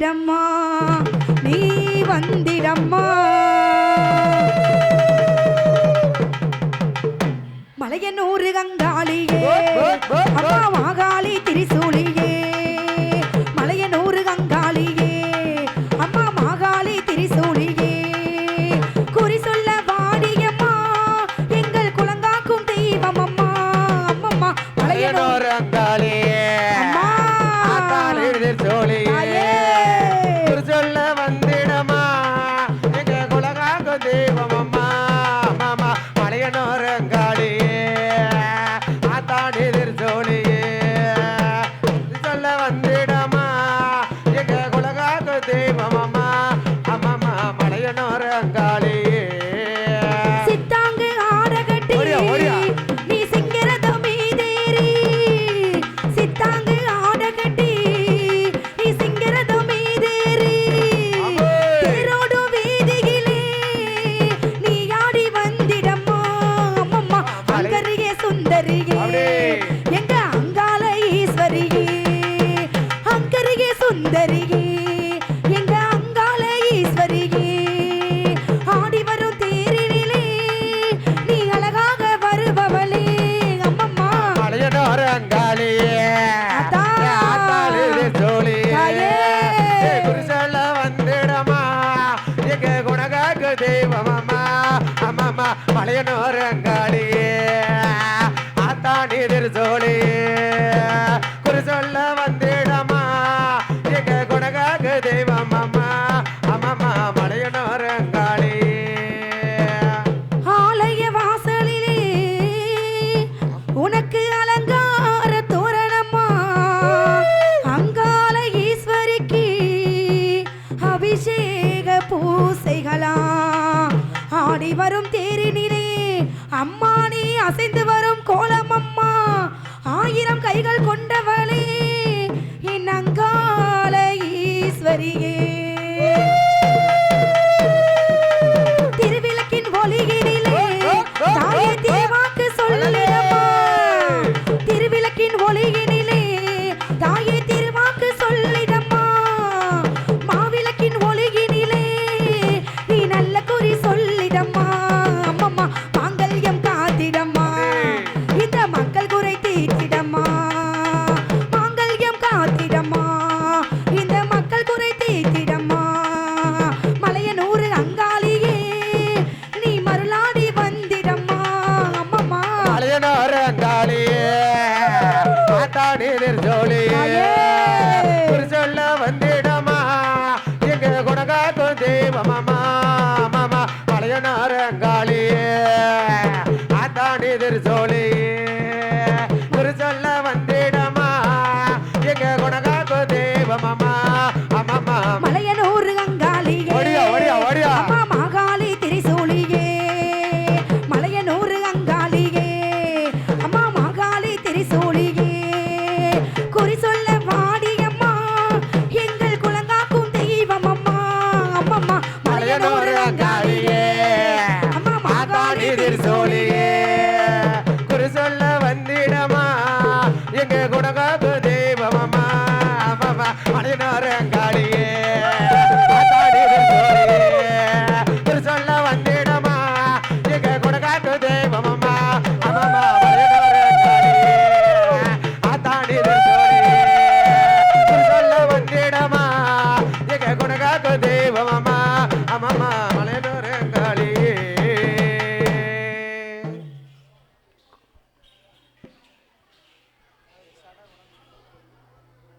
வந்திடம்மா. நீ வந்திடம்மா. மலையனூறு கங்காளியே அம்மா மாகாளி திரிசூலியே. மலையனூறு கங்காளியே அம்மா மாகாளி திரிசூலியே. குறி சொல்ல வாடியம்மா எங்கள் குலங்காக்கும் தெய்வம் அம்மா அம்மம்மா மலையனோர் அங்காளியே அம்மா. சோழியே அங்காளியே சித்தாங்கு ஆடகட்டி. நீ சிங்கிறத மீதேறி. சித்தாங்கு ஆடகட்டி நீ சிங்கிறத மீதேறி. ஆமே. தேரோடு வீதியிலே நீ ஆடி வந்திடம்மா அம்மம்மா. அங்கரியே சுந்தரியே. தாயே. ஏ குருசல வந்திடமா. எங்க குணகாக்கு தெய்வமம்மா? அம்மம்மா மலையனோர் அங்காளியே ஆத்தாளிரு ஆடி வரும் தேரினிலே அம்மா நீ அசைந்து வரும் கோலம் அம்மா. ஆயிரம் கைகள் கொண்டவளே என் அங்கால ஈஸ்வரியே. திருவிளக்கின் ஒளியினிலே தாயே அம்மம்மா மலையனோர் அங்காளியே ஒளிகி